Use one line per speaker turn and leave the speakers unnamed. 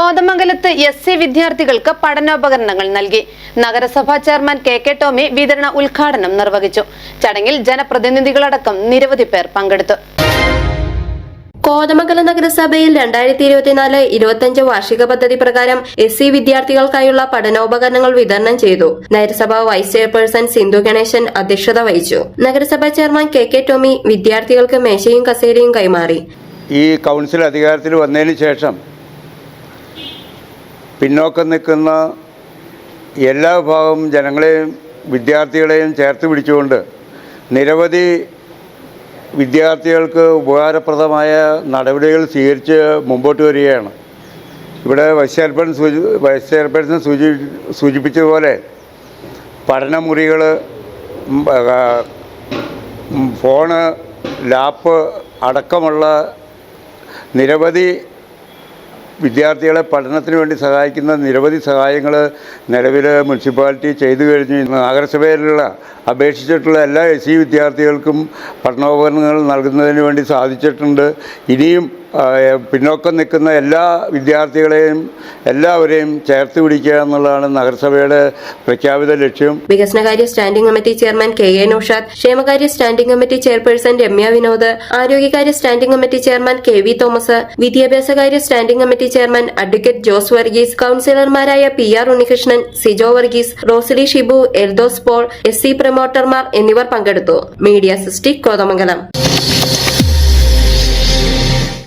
കോതമംഗലത്ത് S C വിദ്യാർത്ഥികൾക്ക് പഠനോപകരണങ്ങൾ നൽകി. നഗരസഭാ ചെയർമാൻ കെ കെ ടോമി വിതരണ ഉദ്ഘാടനം നിർവഹിച്ചു. ചടങ്ങിൽ ജനപ്രതിനിധികളടക്കം നിരവധി പേർ പങ്കെടുത്തു.
കോതമംഗലം നഗരസഭയിൽ രണ്ടായിരത്തി ഇരുപത്തിനാല് ഇരുപത്തിയഞ്ച് വാർഷിക പദ്ധതി പ്രകാരം എസ് സി വിദ്യാർത്ഥികൾക്കായുള്ള പഠനോപകരണങ്ങൾ വിതരണം ചെയ്തു. നഗരസഭ വൈസ് ചെയർപേഴ്സൺ സിന്ധു ഗണേശൻ അധ്യക്ഷത വഹിച്ചു. നഗരസഭാ ചെയർമാൻ കെ കെ ടോമി വിദ്യാർത്ഥികൾക്ക് മേശയും കസേരയും കൈമാറി.
ഈ കൗൺസിൽ അധികാരത്തിൽ വന്നതിന് ശേഷം പിന്നോക്കം നിൽക്കുന്ന എല്ലാ വിഭാഗം ജനങ്ങളെയും വിദ്യാർത്ഥികളെയും ചേർത്ത് പിടിച്ചുകൊണ്ട് നിരവധി വിദ്യാർത്ഥികൾക്ക് ഉപകാരപ്രദമായ നടപടികൾ സ്വീകരിച്ച് മുമ്പോട്ട് വരികയാണ്. ഇവിടെ വൈസ് ചെയർപേഴ്സൺ സൂചി വൈസ് ചെയർപേഴ്സൺ സൂചി സൂചിപ്പിച്ചതുപോലെ പഠനമുറികൾ ഫോണ് ലാപ്പ് അടക്കമുള്ള നിരവധി വിദ്യാർത്ഥികളെ പഠനത്തിന് വേണ്ടി സഹായിക്കുന്ന നിരവധി സഹായങ്ങൾ നിലവിൽ മുനിസിപ്പാലിറ്റി ചെയ്തു കഴിഞ്ഞു. നഗരസഭയിലുള്ള അപേക്ഷിച്ചിട്ടുള്ള എല്ലാ എസ് സി വിദ്യാർത്ഥികൾക്കും പഠനോപകരണങ്ങൾ നൽകുന്നതിന് വേണ്ടി സാധിച്ചിട്ടുണ്ട്. ഇനിയും പിന്നോക്കം നിൽക്കുന്ന എല്ലാ വിദ്യാർത്ഥികളെയും എല്ലാവരെയും ചേർത്ത് പിടിക്കുക എന്നുള്ളതാണ് നഗരസഭയുടെ പ്രഖ്യാപിത ലക്ഷ്യം.
വികസനകാര്യ standing committee chairman K A Naushad ക്ഷേമകാര്യ standing committee chairperson Ramya Vinod ആരോഗ്യകാര്യ standing committee chairman K V Thomas വിദ്യാഭ്യാസകാര്യ standing committee chairman advocate Jose Varghese കൌൺസിലർമാരായ P R Unnikrishnan Sijo Varghese Rosaly Shibu Eldhose Paul S C പ്രമോട്ടർമാർ എന്നിവർ പങ്കെടുത്തു. Media സിസ്റ്റി കോതമംഗലം.